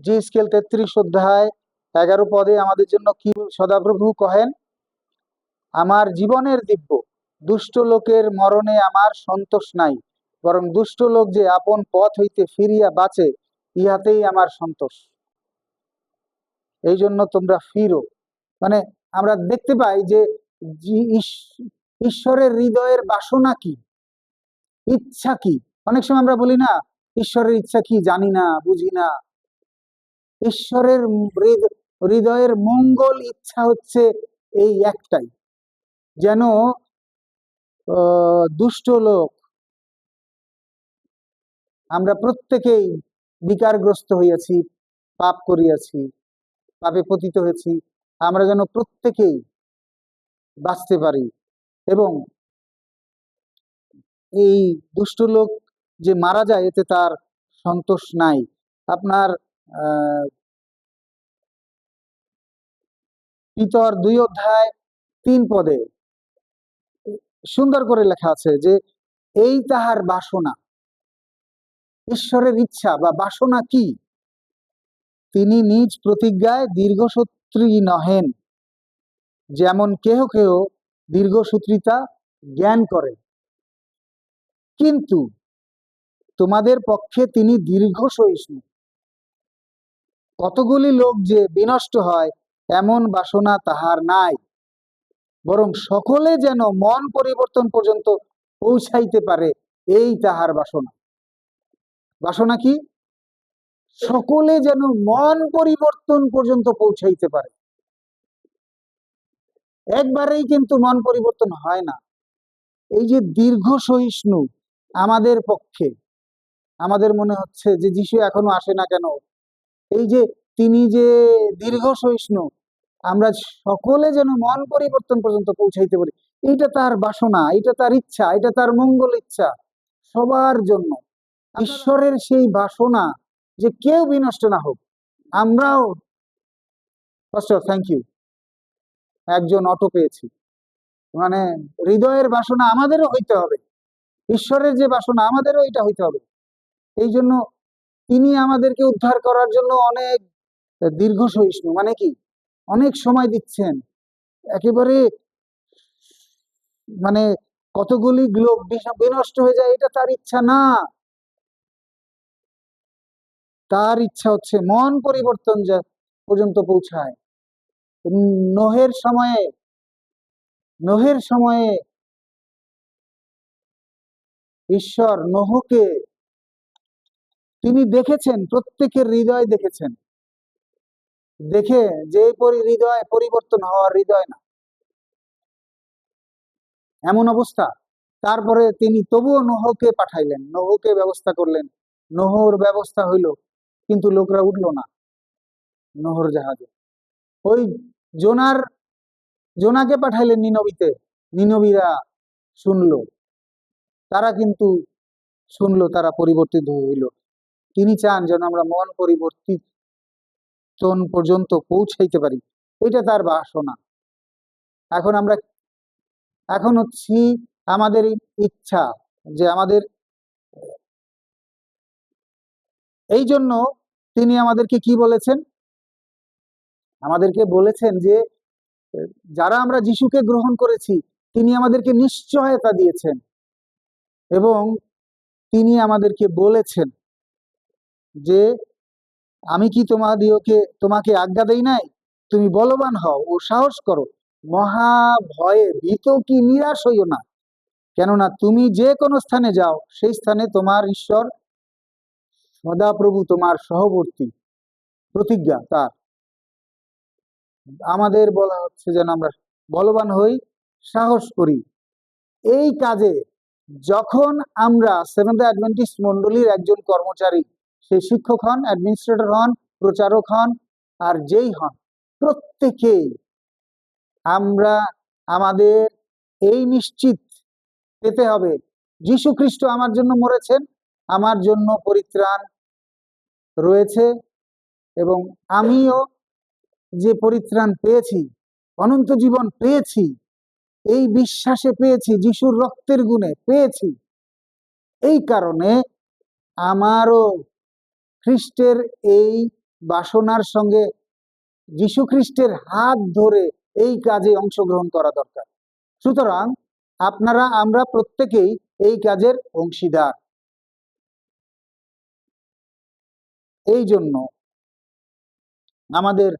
জি scale তেত্রিশ অধ্যায় এগারো পদে আমাদের জন্য কি সদাপ্রভু কহেন? আমার জীবনের দিব্য, দুষ্ট লোকের মরণে আমার সন্তোষ নাই, বরং দুষ্ট লোক যে আপন পথ হইতে ফিরিয়া বাঁচে, ইহাতেই আমার সন্তোষ। এই জন্য তোমরা ফিরো। মানে আমরা দেখতে পাই যে ঈশ্বরের হৃদয়ের বাসনা কি? ইচ্ছা কি? অনেক সময় আমরা বলি না, ঈশ্বরের ইচ্ছা কি জানি না, বুঝি না। ঈশ্বরের হৃদ- হৃদয়ের মঙ্গল ইচ্ছা হচ্ছে এই একটাই। যেন দুষ্ট লোক আমরা প্রত্যেকেই বিকারগ্রস্ত হইয়াছি, পাপ করিয়াছি, পাপে পতিত হয়েছি, আমরা যেন প্রত্যেকেই বাঁচতে পারি এবং এই দুষ্ট লোক যে মারা যায়, এতে তার সন্তোষ নাই। আপনার পিতর দুই অধ্যায় তিন পদে সুন্দর করে লেখা আছে যে, এই তাহার বাসনা, ঈশ্বরের ইচ্ছা বা বাসনা কি? তিনি নিজ প্রতিজ্ঞায় দীর্ঘসূত্রী নহেন, যেমন কেহ কেহ দীর্ঘসূত্রিতা জ্ঞান করে। কিন্তু তোমাদের পক্ষে তিনি দীর্ঘ সহিষ্ণু কতগুলি লোক যে বিনষ্ট হয়, এমন বাসনা তাহার নাই। বরং সকলে যেন মন পরিবর্তন পর্যন্ত পৌঁছাইতে পারে, এই তাহার বাসনা। বাসনা কি? সকলে যেন মন পরিবর্তন পর্যন্ত পৌঁছাইতে পারে। একবারেই কিন্তু মন পরিবর্তন হয় না। এই যে দীর্ঘ সহিষ্ণু আমাদের পক্ষে, আমাদের মনে হচ্ছে যে যিশু এখনও আসে না কেন? এই যে তিনি যে দীর্ঘ সহিষ্ণু, আমরা সকলে যেন মন পরিবর্তন পর্যন্ত পৌঁছাইতে পারি এটা তার বাসনা এটা তার ইচ্ছা এটা তার মঙ্গল ইচ্ছা সবার জন্য। ঈশ্বরের সেই বাসনা যে কেউ বিনষ্ট না হোক, আমরাও থ্যাংক ইউ একজন অটো পেয়েছি। মানে হৃদয়ের বাসনা আমাদেরও হইতে হবে। ঈশ্বরের যে বাসনা, আমাদেরও এটা হইতে হবে। এই জন্য তিনি আমাদেরকে উদ্ধার করার জন্য অনেক দীর্ঘ সহিষ্ণু মানে কি? অনেক সময় দিচ্ছেন। একেবারে মানে কতগুলি লোক বিনষ্ট হয়ে যায়, এটা তার ইচ্ছা না। তার ইচ্ছা হচ্ছে মন পরিবর্তন যা পর্যন্ত পৌঁছায়। নোহের সময়ে নোহের সময়ে ঈশ্বর নোহকে তিনি দেখেছেন, প্রত্যেকের হৃদয় দেখেছেন। দেখে যে হৃদয় পরিবর্তন হওয়ার হৃদয় না। এমন অবস্থা। তারপরে তিনি তবুও নোহকে পাঠাইলেন, নোহকে ব্যবস্থা করলেন। নোহর ব্যবস্থা হইল, কিন্তু লোকরা উঠল না নোহর জাহাজে। ওই জোনার, জোনাকে পাঠাইলেন নিনবিতে। নিনবীরা শুনলো। তারা কিন্তু শুনলো, তারা পরিবর্তিত হইল। তিনি চান যেন আমরা মন পরিবর্তিত পর্যন্ত পৌঁছাইতে পারি। এটা তার বাসনা। এখন আমরা, এখন হচ্ছি আমাদের ইচ্ছা যে আমাদের এই জন্য তিনি আমাদেরকে কি বলেছেন? আমাদেরকে বলেছেন যে, যারা আমরা যিশুকে গ্রহণ করেছি, তিনি আমাদেরকে নিশ্চয়তা দিয়েছেন এবং তিনি আমাদেরকে বলেছেন। যে আমি কি তোমাদিওকে, তোমাকে আজ্ঞা দেই নাই? তুমি বলবান হও, ও সাহস করো। মহা ভয়ে, ভীত কি নিরাশ হইও না। কেননা তুমি যে কোনো স্থানে যাও, সেই স্থানে তোমার ঈশ্বর সদাপ্রভু তোমার সহবর্তী। প্রতিজ্ঞা তার। আমাদের বলা হচ্ছে যেন আমরা বলবান হই, সাহস করি। এই কাজে যখন আমরা সেভেন্থ অ্যাডভেন্টিস্ট মন্ডলীর একজন কর্মচারী সে শিক্ষক হন অ্যাডমিনিস্ট্রেটর হন, প্রচারক হন, আর যেই হন প্রত্যেকেই আমরা আমাদের এই নিশ্চিত পেতে হবে, যীশু খ্রিস্ট আমার জন্য মরেছেন, আমার জন্য পরিত্রাণ রয়েছে এবং আমিও যে পরিত্রাণ পেয়েছি, অনন্ত জীবন পেয়েছি, এই বিশ্বাসে পেয়েছি, যিশুর রক্তের গুণে পেয়েছি, এই কারণে আমারও খ্রিস্টের এই বাসনার সঙ্গে যীশু খ্রিস্টের হাত ধরে এই কাজে অংশগ্রহণ করা দরকার। সুতরাং আপনারা, আমরা প্রত্যেকেই এই কাজের অংশীদার। এই জন্য আমাদের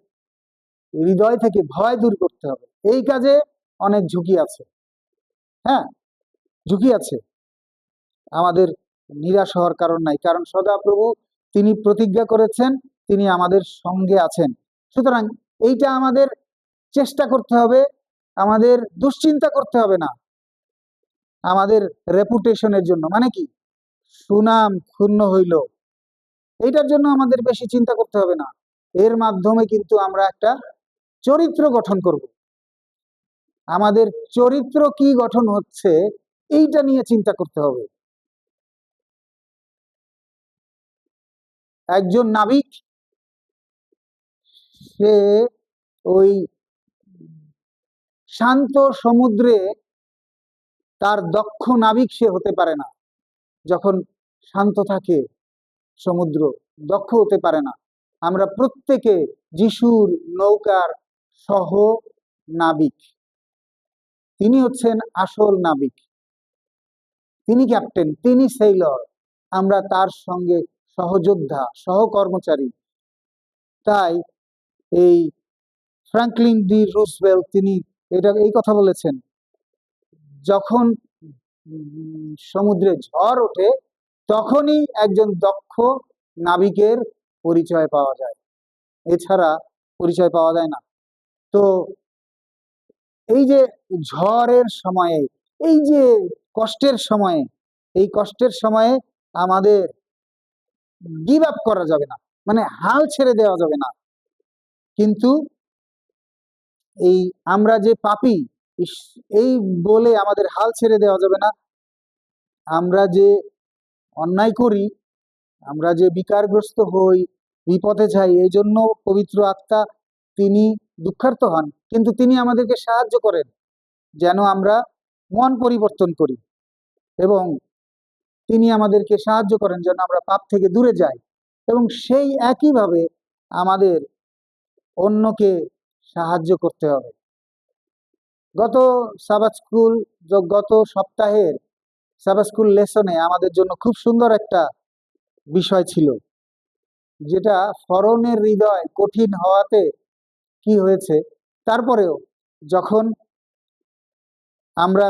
হৃদয় থেকে ভয় দূর করতে হবে। এই কাজে অনেক ঝুঁকি আছে। হ্যাঁ ঝুঁকি আছে। আমাদের নিরাশ হওয়ার কারণ নাই। কারণ সদাপ্রভু তিনি প্রতিজ্ঞা করেছেন, তিনি আমাদের সঙ্গে আছেন। সুতরাং এইটা আমাদের চেষ্টা করতে হবে, আমাদের দুশ্চিন্তা করতে হবে না। আমাদের রেপুটেশনের জন্য। মানে কি? সুনাম ক্ষুণ্ণ হইল। এইটার জন্য আমাদের বেশি চিন্তা করতে হবে না। এর মাধ্যমে কিন্তু আমরা একটা চরিত্র গঠন করব। আমাদের চরিত্র কি গঠন হচ্ছে, এইটা নিয়ে চিন্তা করতে হবে। একজন নাবিক, সে ওই শান্ত সমুদ্রে তার দক্ষ নাবিক সে হতে পারে না। যখন শান্ত থাকে সমুদ্র, দক্ষ হতে পারে না। আমরা প্রত্যেকে যিশুর নৌকার সহ নাবিক। তিনি হচ্ছেন আসল নাবিক। তিনি ক্যাপ্টেন, তিনি সেইলর। আমরা তার সঙ্গে সহযোদ্ধা, সহকর্মচারী। তাই এই ফ্রাঙ্কলিন ডি রুসভেল তিনি এটা, এই কথা বলেছেন, যখন সমুদ্রে ঝড় ওঠে, তখনই একজন দক্ষ নাবিকের পরিচয় পাওয়া যায়। এছাড়া পরিচয় পাওয়া যায় না। তো এই যে ঝড়ের সময়ে, এই যে কষ্টের সময়ে, এই কষ্টের সময়ে আমাদের গিভ আপ করা যাবে না। মানে হাল ছেড়ে দেওয়া যাবে না। কিন্তু এই আমরা যে পাপি এই বলে আমাদের হাল ছেড়ে দেওয়া যাবে না। আমরা যে অন্যায় করি, আমরা যে বিকারগ্রস্ত হই, বিপথে যাই, এই জন্য পবিত্র আত্মা তিনি দুঃখার্থ হন। কিন্তু তিনি আমাদেরকে সাহায্য করেন, যেন আমরা মন পরিবর্তন করি। এবং তিনি আমাদেরকে সাহায্য করেন যেন আমরা পাপ থেকে দূরে যাই এবং সেই একইভাবে আমাদের অন্যকে সাহায্য করতে হবে। গত সাবাত স্কুল গত সপ্তাহের সাবাত স্কুল লেসনে আমাদের জন্য খুব সুন্দর একটা বিষয় ছিল, যেটা ফরনের হৃদয় কঠিন হওয়াতে কি হয়েছে? তারপরেও যখন আমরা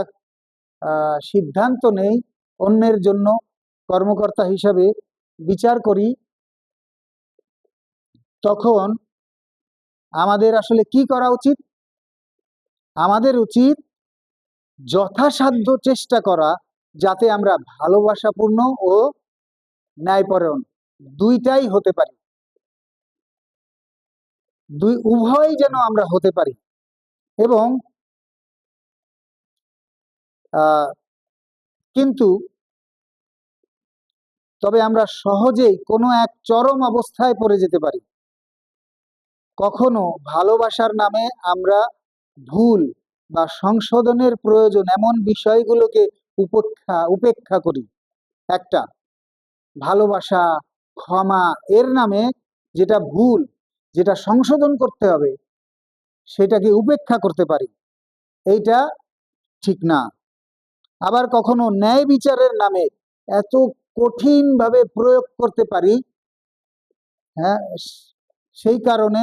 সিদ্ধান্ত নেই অন্যের জন্য কর্মকর্তা হিসাবে বিচার করি, তখন আমাদের আসলে কি করা উচিত? আমাদের উচিত যথাসাধ্য চেষ্টা করা যাতে আমরা ভালোবাসাপূর্ণ ও ন্যায়পরায়ণ দুইটাই হতে পারি। দুই উভয় যেন আমরা হতে পারি এবং কিন্তু তবে আমরা সহজেই কোনো এক চরম অবস্থায় পড়ে যেতে পারি। কখনো ভালোবাসার নামে আমরা ভুল বা সংশোধনের প্রয়োজন এমন বিষয়গুলোকে উপেক্ষা উপেক্ষা করি। একটা, ভালোবাসা, ক্ষমা এর নামে যেটা ভুল, যেটা সংশোধন করতে হবে, সেটাকে উপেক্ষা করতে পারি। এইটা ঠিক না। আবার কখনো ন্যায় বিচারের নামে এত কঠিনভাবে প্রয়োগ করতে পারি হ্যাঁ সেই কারণে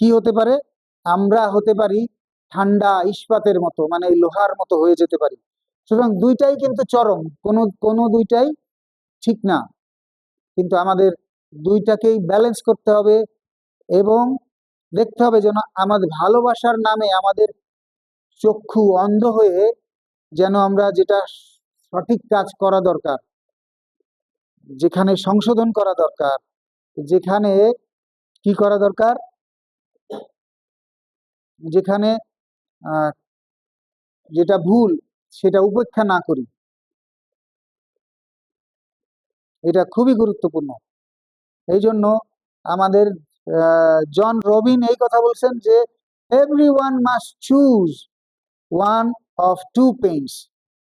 কি হতে পারে? আমরা হতে পারি ঠান্ডা ইস্পাতের মতো মানে লোহার মতো হয়ে যেতে পারি। সুতরাং দুইটাই কিন্তু চরম, কোনো কোনো দুইটাই ঠিক না। কিন্তু আমাদের দুইটাকেই ব্যালেন্স করতে হবে এবং দেখতে হবে যেন আমাদের ভালোবাসার নামে আমাদের চক্ষু অন্ধ হয়ে যেন আমরা যেটা সঠিক কাজ করা দরকার। যেখানে সংশোধন করা দরকার, যেখানে কি করা দরকার? যেখানে যেটা ভুল সেটা উপেক্ষা না করি। এটা খুবই গুরুত্বপূর্ণ। এই জন্য আমাদের জন রবিন এই কথা বলছেন যে every one must choose one of two pains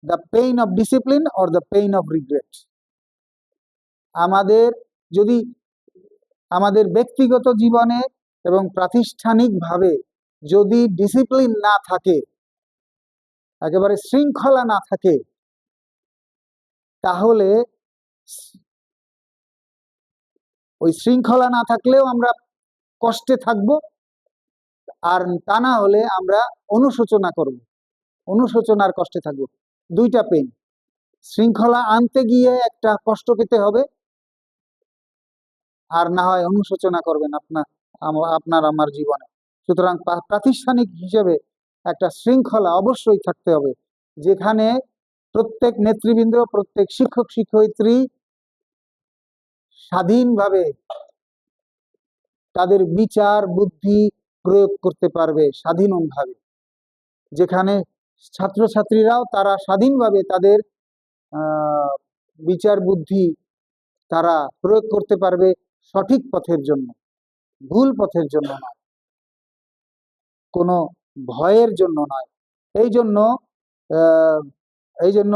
the pain of discipline or the pain of regret আমাদের যদি আমাদের ব্যক্তিগত জীবনে এবং প্রাতিষ্ঠানিকভাবে যদি ডিসিপ্লিন না থাকে, একেবারে শৃঙ্খলা না থাকে, তাহলে ওই শৃঙ্খলা না থাকলেও আমরা কষ্টে থাকব আর তা না হলে আমরা অনুশোচনা করব। অনুশোচনার কষ্টে থাকব। দুইটা পেন শৃঙ্খলা আনতে গিয়ে একটা কষ্ট পেতে হবে। আর না হয় অনুশোচনা করবেন আপনার আপনার আমার জীবনে। সুতরাং প্রাতিষ্ঠানিক হিসেবে একটা শৃঙ্খলা অবশ্যই থাকতে হবে, যেখানে প্রত্যেক নেতৃবৃন্দ, প্রত্যেক শিক্ষক, শিক্ষয়িত্রী স্বাধীনভাবে তাদের বিচার, বুদ্ধি প্রয়োগ করতে পারবে স্বাধীনভাবে, যেখানে ছাত্রছাত্রীরাও তারা স্বাধীনভাবে তাদের বিচার, বুদ্ধি তারা প্রয়োগ করতে পারবে সঠিক পথের জন্য, ভুল পথের জন্য নয়। কোনো ভয়ের জন্য নয়। এই জন্য এই জন্য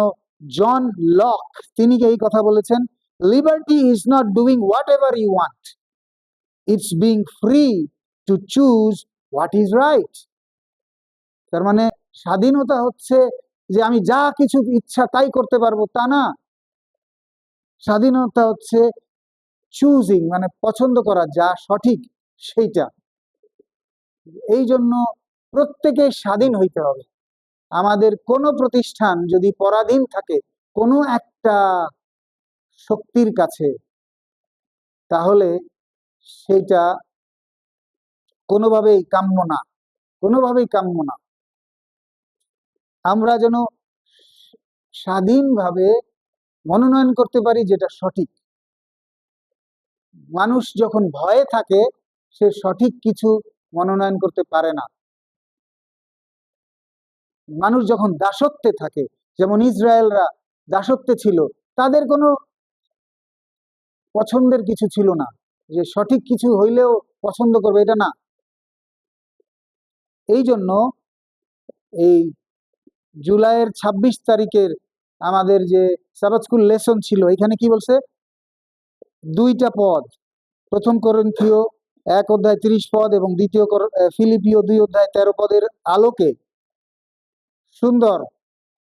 জন লক, তিনি এই কথা বলেছেন? Liberty is not doing whatever you want it's being free to choose what is right তার মানে স্বাধীনতা হচ্ছে যে আমি যা কিছু ইচ্ছা তাই করতে পারব তা না। স্বাধীনতা হচ্ছে চুজিং মানে পছন্দ করা যা সঠিক সেইটা। এই জন্য প্রত্যেকে স্বাধীন হইতে হবে। আমাদের কোনো প্রতিষ্ঠান যদি পরাধীন থাকে, কোনো একটা শক্তির কাছে, তাহলে সেটা কোনোভাবেই কাম্য না, কোনোভাবেই কাম্য না। আমরা যেন স্বাধীনভাবে মনোনয়ন করতে পারি যেটা সঠিক। মানুষ যখন ভয়ে থাকে, সে সঠিক কিছু মনোনয়ন করতে পারে না। মানুষ যখন দাসত্বে থাকে, যেমন ইসরায়েলরা দাসত্বে ছিল, তাদের কোনো পছন্দের কিছু ছিল না। যে সঠিক কিছু হইলেও পছন্দ করবে, এটা না। এই জন্য এই জুলাইয়ের ২৬ তারিখের আমাদের যে সাবাত স্কুল লেসন ছিল, এখানে কি বলছে? দুইটা পদ। প্রথম করন্থীয় এক অধ্যায় তিরিশ পদ এবং দ্বিতীয় ফিলিপিও দুই অধ্যায় তেরো পদের আলোকে। সুন্দর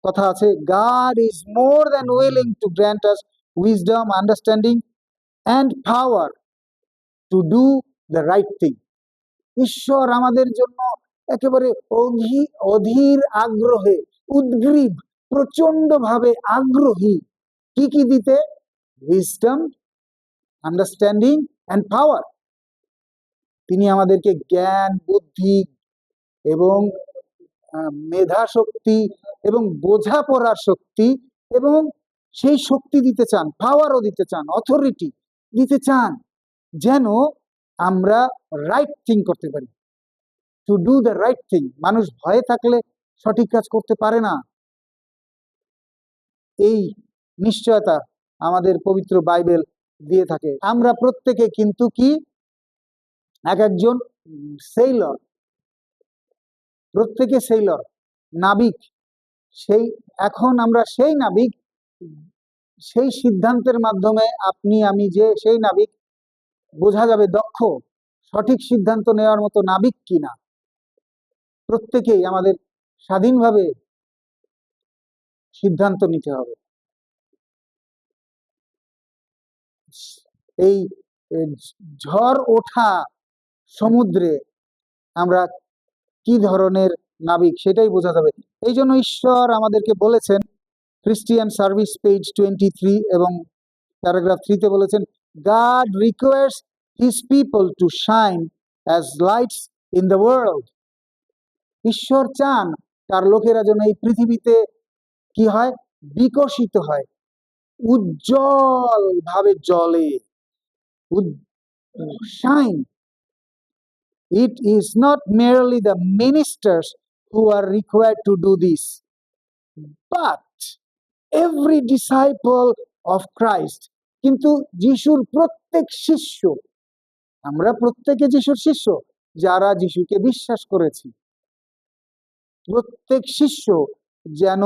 কথা আছে। God is more than willing to grant us wisdom understanding and power to do the right thing ঈশ্বর আমাদের জন্য একেবারে অধি অধীর আগ্রহে, উদ্গ্রীব প্রচণ্ড ভাবে আগ্রহী। কি কি দিতে? উইজডম আন্ডারস্ট্যান্ডিং অ্যান্ড পাওয়ার তিনি আমাদেরকে জ্ঞান, বুদ্ধি এবং মেধা শক্তি এবং বোঝাপড়ার শক্তি এবং সেই শক্তি দিতে চান পাওয়ারও দিতে চান অথরিটি দিতে চান, যেন আমরা রাইট থিং করতে পারি। To do the right thing মানুষ ভয়ে থাকলে সঠিক কাজ করতে পারে না। এই নিশ্চয়তা আমাদের পবিত্র বাইবেল দিয়ে থাকে। আমরা প্রত্যেকে কিন্তু কি? এক একজন সেইলর প্রত্যেকে সেইলর নাবিক। সেই, এখন আমরা সেই নাবিক, সেই সিদ্ধান্তের মাধ্যমে আপনি, আমি যে সেই নাবিক, বোঝা যাবে দক্ষ, সঠিক সিদ্ধান্ত নেওয়ার মতো নাবিক কিনা। প্রত্যেকেই আমাদের স্বাধীনভাবে সিদ্ধান্ত নিতে হবে। এই ঝড় ওঠা সমুদ্রে আমরা কি ধরনের নাবিক সেটাই বোঝা যাবে। এই জন্য ঈশ্বর আমাদেরকে বলেছেন Christian service page twenty three এবং প্যারাগ্রাফ থ্রিতে বলেছেন God requires his people to shine as lights in the world ঈশ্বর চান তার লোকেরা যেন এই পৃথিবীতে কি হয়? বিকশিত হয়। উজ্জ্বল ভাবে জলে shine It is not merely the ministers who are required to do this, but every disciple of Christ. কিন্তু যিশুর প্রত্যেক শিষ্য আমরা প্রত্যেকে যিশুর শিষ্য যারা যিশুকে বিশ্বাস করেছি। প্রত্যেক শিষ্য যেন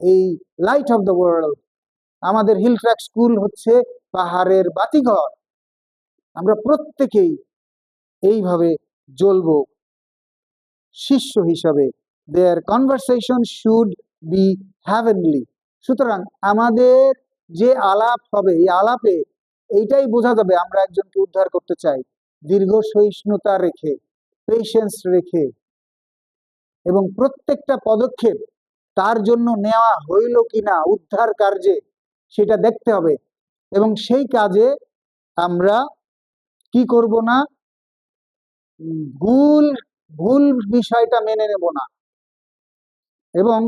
এই লাইট অফ দ্য ওয়ার্ল্ড আমাদের হিল ট্র্যাক স্কুল হচ্ছে পাহাড়ের বাতিঘর। আমরা প্রত্যেকেই এইভাবে জ্বলবো। শিষ্য হিসাবে their conversation should be heavenly সুতরাং আমাদের যে আলাপ হবে, এই আলাপে এইটাই বোঝা যাবে আমরা একজনকে উদ্ধার করতে চাই। দীর্ঘ সহিষ্ণুতা রেখে পেশেন্স রেখে এবং প্রত্যেকটা পদক্ষেপ তার জন্য নেওয়া হইল কিনা, উদ্ধার কার্যে, সেটা দেখতে হবে। এবং সেই কাজে আমরা কি করব না? ভুল ভুল বিষয়টা মেনে নেব না। এবং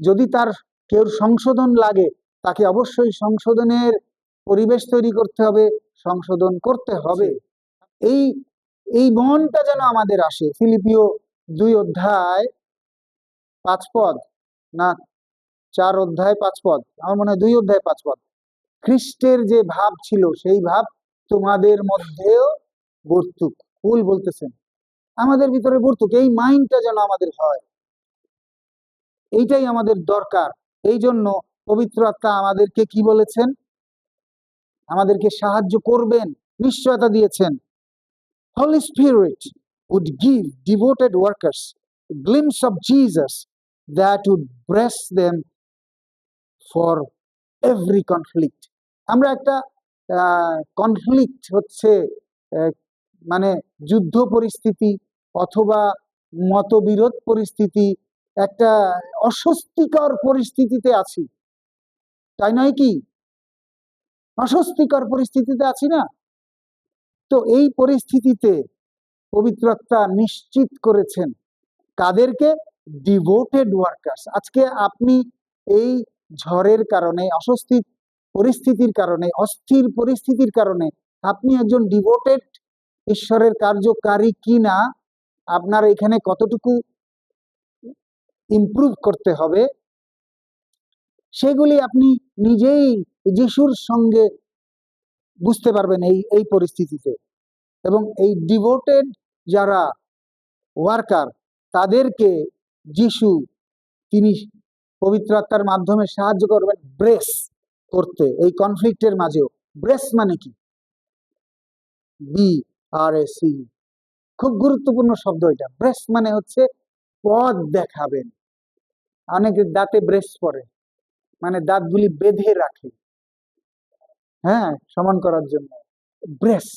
যদি তার কেউ সংশোধন লাগে তাকে অবশ্যই সংশোধনের পরিবেশ তৈরি করতে হবে সংশোধন করতে হবে। এই এই মনটা যেন আমাদের আসে। ফিলিপিও দুই অধ্যায় পাঁচ পদ না চার অধ্যায় পাঁচ পদ আমার মনে হয় দুই অধ্যায় পাঁচ পদ। খ্রিস্টের যে ভাব ছিল সেই ভাব তোমাদের মধ্যেও বর্তুক। ফুল বলতেছেন। আমাদের ভিতরে বর্তুক, এই মাইন্ডটা যেন আমাদের হয়। এইটাই আমাদের দরকার। এই জন্য পবিত্র আত্মা আমাদেরকে কি বলেছেন? আমাদেরকে সাহায্য করবেন, নিশ্চয়তা দিয়েছেন। Spirit would give devoted workers a glimpse of Jesus that would brace them for every conflict. আমরা একটা কনফ্লিক্ট হচ্ছে মানে যুদ্ধ পরিস্থিতি অথবা মতবিরোধ পরিস্থিতি একটা অস্বস্তিকর পরিস্থিতিতে আছি। তাই নয় কি? অস্বস্তিকর পরিস্থিতিতে আছি না? তো এই পরিস্থিতিতে পবিত্রতা নিশ্চিত করেছেন কাদেরকে? ডিভোটেড ওয়ার্কার্স আজকে আপনি এই ঝড়ের কারণে অস্বস্তি পরিস্থিতির কারণে, অস্থির পরিস্থিতির কারণে আপনি একজন ডিভোটেড ঈশ্বরের কার্যকারী কি না আপনার এখানে কতটুকু ইমপ্রুভ করতে হবে, সেগুলি আপনি নিজেই যিশুর সঙ্গে বুঝতে পারবেন এই এই পরিস্থিতিতে। এবং এই ডিভোটেড যারা ওয়ার্কার তাদেরকে যিশু, তিনি পবিত্র আত্মার মাধ্যমে সাহায্য করবেন, ব্রেস। করতে, এই কনফ্লিক্টের মাঝেও। ব্রেস মানে কি? বি আর এ খুব গুরুত্বপূর্ণ শব্দ এটা। ব্রেস মানে হচ্ছে পথ দেখাবেন। অনেকে দাঁতে ব্রেস পরে। মানে দাঁতগুলি বেঁধে রাখে। হ্যাঁ সমান করার জন্য। ব্রেস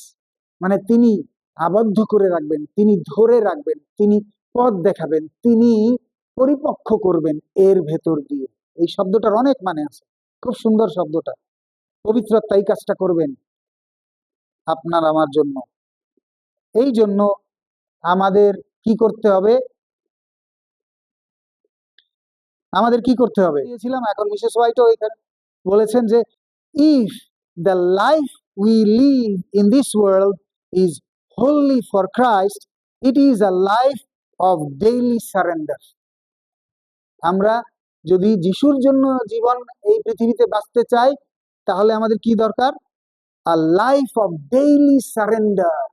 মানে তিনি আবদ্ধ করে রাখবেন, তিনি ধরে রাখবেন, তিনি পথ দেখাবেন, তিনি পরিপক্ষ করবেন এর ভেতর দিয়ে। এই শব্দটার অনেক মানে আছে। খুব সুন্দর শব্দটা। পবিত্র আত্মা এই কাজটা করবেন আপনার আমার জন্য। এই জন্য আমাদের কি করতে হবে? আমাদের কি করতে হবে? এখন মিসেস হোয়াইটও এখানে বলেছেন যে if the life we live in this world is holy for Christ it is a life of daily surrender আমরা যদি যিশুর জন্য জীবন এই পৃথিবীতে বাঁচতে চাই, তাহলে আমাদের কি দরকার? লাইফ অফ ডেইলি সারেন্ডার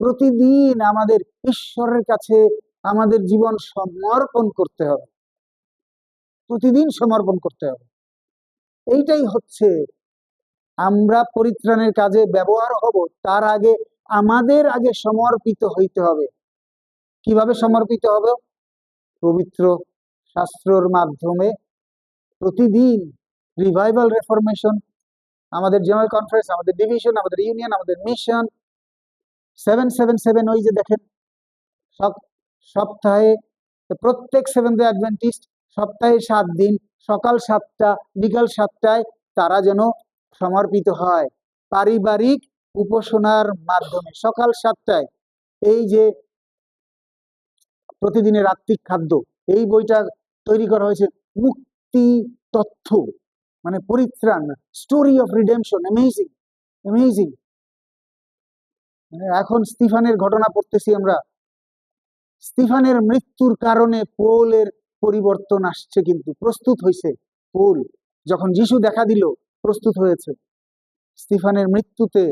প্রতিদিন আমাদের ঈশ্বরের কাছে আমাদের জীবন সমর্পণ করতে হবে। প্রতিদিন সমর্পণ করতে হবে। এইটাই হচ্ছে আমরা পরিত্রাণের কাজে ব্যবহার হব, তার আগে আমাদের আগে সমর্পিত হইতে হবে। কীভাবে সমর্পিত হবে? পবিত্র শাস্ত্রর মাধ্যমে প্রতিদিন রিভাইভাল রেফরমেশন আমাদের জেনারেল কনফারেন্স আমাদের ডিভিশন আমাদের ইউনিয়ন আমাদের মিশন সেভেন সেভেন সেভেন ওই যে দেখেন সপ- সপ্তাহে, প্রত্যেক সেভেন ডে অ্যাডভেন্টিস্ট সপ্তাহে সাত দিন, সকাল সাতটা, বিকাল সাতটায় তারা যেন সমর্পিত হয়। পারিবারিক উপাসনার মাধ্যমে সকাল সাতটায়, এই যে প্রতিদিনের আত্মিক খাদ্য, এই বইটা তৈরি করা হয়েছে মুক্তি তথ্য মানে পরিত্রাণ story of redemption amazing amazing এখন স্টিফানের ঘটনা পড়তেছি আমরা। স্টিফানের মৃত্যুর কারণে পোলের পরিবর্তন আসছে কিন্তু, প্রস্তুত হয়েছে পোল। যখন যিশু দেখা দিল, প্রস্তুত হয়েছে। স্টিফানের মৃত্যুতে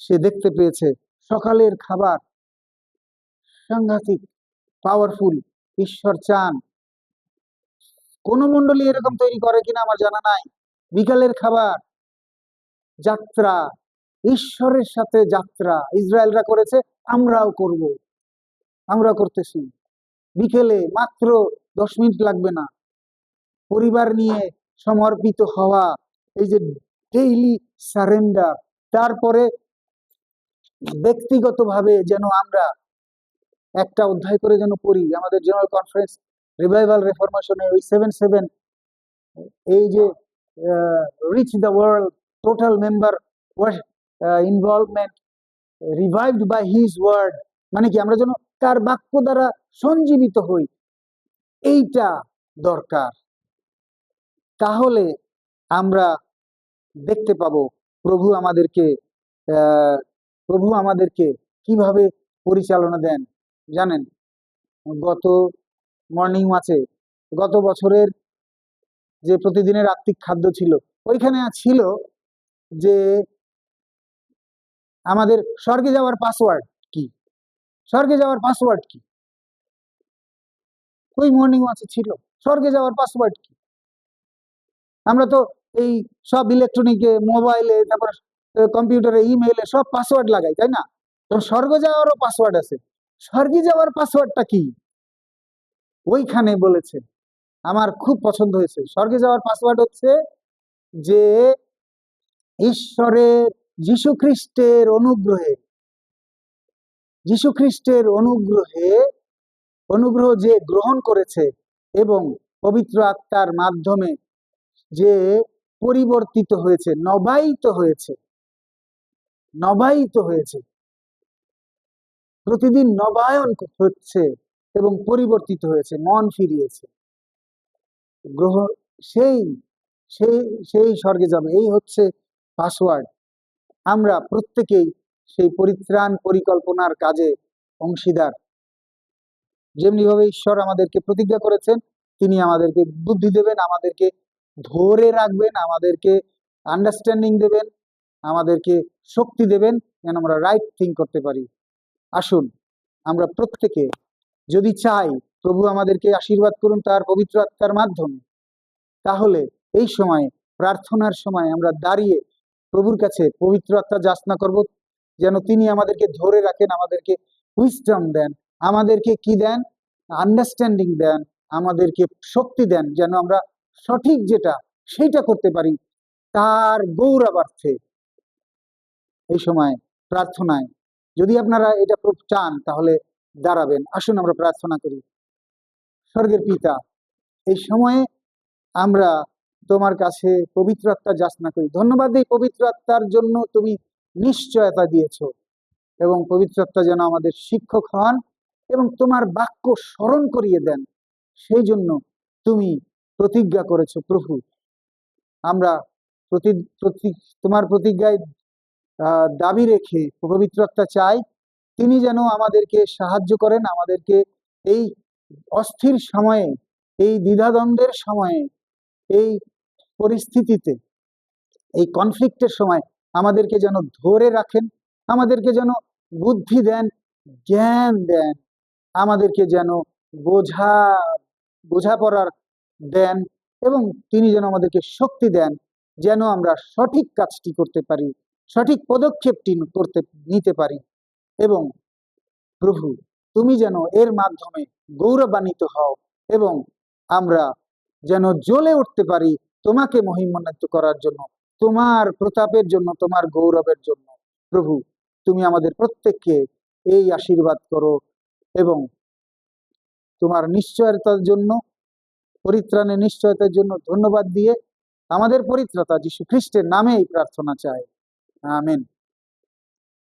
সে দেখতে পেয়েছে সকালের খাবার। সাংঘাতিক পাওয়ারফুল ঈশ্বর চান। কোন মন্ডলী এরকম তৈরি করে কিনা আমার জানা নাই। বিকালের খাবার, যাত্রা, ঈশ্বরের সাথে যাত্রা ইসরায়েলরা করেছে, আমরাও করব। আমরা করতেছি। বিকেলে মাত্র দশ মিনিট লাগবে না। পরিবার নিয়ে সমর্পিত হওয়া, এই যে ডেইলি সারেন্ডার তারপরে ব্যক্তিগতভাবে যেন আমরা একটা অধ্যায় করে যেন পড়ি, আমাদের জেনারেল কনফারেন্স রিভাইভাল রেফরমেশনে ওই সেভেন সেভেন এই যে reach the world total member involvement revived by his word মানে কি আমরা যেন তার বাক্য দ্বারা সঞ্জীবিত হই, এইটা দরকার। তাহলে আমরা দেখতে পাবো প্রভু আমাদেরকে প্রভু আমাদেরকে কীভাবে পরিচালনা দেন, জানেন? গত মর্নিং ওয়াচে গত বছরের যে প্রতিদিনের আত্মিক খাদ্য ছিল, ওইখানে ছিল যে আমাদের স্বর্গে যাওয়ার পাসওয়ার্ড কি? স্বর্গে যাওয়ার পাসওয়ার্ড কি? ওই মর্নিং ওয়াচে ছিল। স্বর্গে যাওয়ার পাসওয়ার্ড কি? আমরা তো এই সব ইলেকট্রনিকে মোবাইলে তারপর কম্পিউটারে ইমেইলে সব পাসওয়ার্ড লাগাই, তাই না? তো স্বর্গ যাওয়ারও পাসওয়ার্ড আছে। স্বর্গে যাওয়ার পাসওয়ার্ডটা কি? ওইখানে বলেছে, আমার খুব পছন্দ হয়েছে। স্বর্গে যাওয়ার পাসওয়ার্ড হচ্ছে যে ঈশ্বরের যীশু খ্রিস্টের অনুগ্রহে যীশু খ্রিস্টের অনুগ্রহে, অনুগ্রহ যে গ্রহণ করেছে এবং পবিত্র আত্মার মাধ্যমে যে পরিবর্তিত হয়েছে, নবায়িত হয়েছে নবায়িত হয়েছে। প্রতিদিন নবায়ন হচ্ছে। এবং পরিবর্তিত হয়েছে, মন ফিরিয়েছে। গ্রহ, সেই সেই সেই স্বর্গে যাবে এই হচ্ছে পাসওয়ার্ড আমরা প্রত্যেকেই সেই পরিত্রাণ পরিকল্পনার কাজে অংশীদার। যেমনিভাবে ঈশ্বর আমাদেরকে প্রতিজ্ঞা করেছেন, তিনি আমাদেরকে বুদ্ধি দেবেন, আমাদেরকে ধরে রাখবেন, আমাদেরকে আন্ডারস্ট্যান্ডিং দেবেন, আমাদেরকে শক্তি দেবেন, যেন আমরা রাইট থিঙ্ক করতে পারি। আসুন, আমরা প্রত্যেকে যদি চাই প্রভু আমাদেরকে আশীর্বাদ করুন তার পবিত্র আত্মার মাধ্যমে, তাহলে এই সময়, প্রার্থনার সময় আমরা দাঁড়িয়ে প্রভুর কাছে পবিত্র আত্মা যাচনা করব, যেন তিনি আমাদেরকে ধরে রাখেন, আমাদেরকে উইস্টম দেন, আমাদেরকে কি দেন? আন্ডারস্ট্যান্ডিং দেন, আমাদেরকে শক্তি দেন, যেন আমরা সঠিক যেটা, সেইটা করতে পারি তার গৌরবার্থে। এই সময় প্রার্থনায়, যদি আপনারা এটা চান, তাহলে দাঁড়াবেন। আসুন আমরা প্রার্থনা করি। স্বর্গের পিতা, এই সময়ে আমরা তোমার কাছে পবিত্র আত্মা যাচনা করি। ধন্যবাদ এই পবিত্র আত্মার জন্য তুমি নিশ্চয়তা দিয়েছ এবং পবিত্র আত্মা যেন আমাদের শিক্ষক হন এবং তোমার বাক্য স্মরণ করিয়ে দেন। সেই জন্য তুমি প্রতিজ্ঞা করেছ, প্রভু। আমরা প্রতি তোমার প্রতিজ্ঞায় দাবি রেখে পবিত্র আত্মা চাই তিনি যেন আমাদেরকে সাহায্য করেন, আমাদেরকে এই অস্থির সময়ে, এই দ্বিধাদ্বন্দ্বের সময়ে, এই পরিস্থিতিতে, এই কনফ্লিক্টের সময় আমাদেরকে যেন ধরে রাখেন, আমাদেরকে যেন বুদ্ধি দেন, জ্ঞান দেন, আমাদেরকে যেন বোঝা, বোঝাপড়ার দেন এবং তিনি যেন আমাদেরকে শক্তি দেন যেন আমরা সঠিক কাজটি করতে পারি, সঠিক পদক্ষেপটি করতে, নিতে পারি। এবং প্রভু, তুমি যেন এর মাধ্যমে গৌরবান্বিত হও এবং আমরা যেন জ্বলে উঠতে পারি তোমাকে মহিমান্বিত করার জন্য, তোমার প্রতাপের জন্য, তোমার গৌরবের জন্য। প্রভু, তুমি আমাদের প্রত্যেককে এই আশীর্বাদ করো এবং তোমার নিশ্চয়তার জন্য, পরিত্রাণের নিশ্চয়তার জন্য ধন্যবাদ দিয়ে আমাদের পরিত্রাতা যীশু খ্রিস্টের নামে এই প্রার্থনা চাই। আমেন।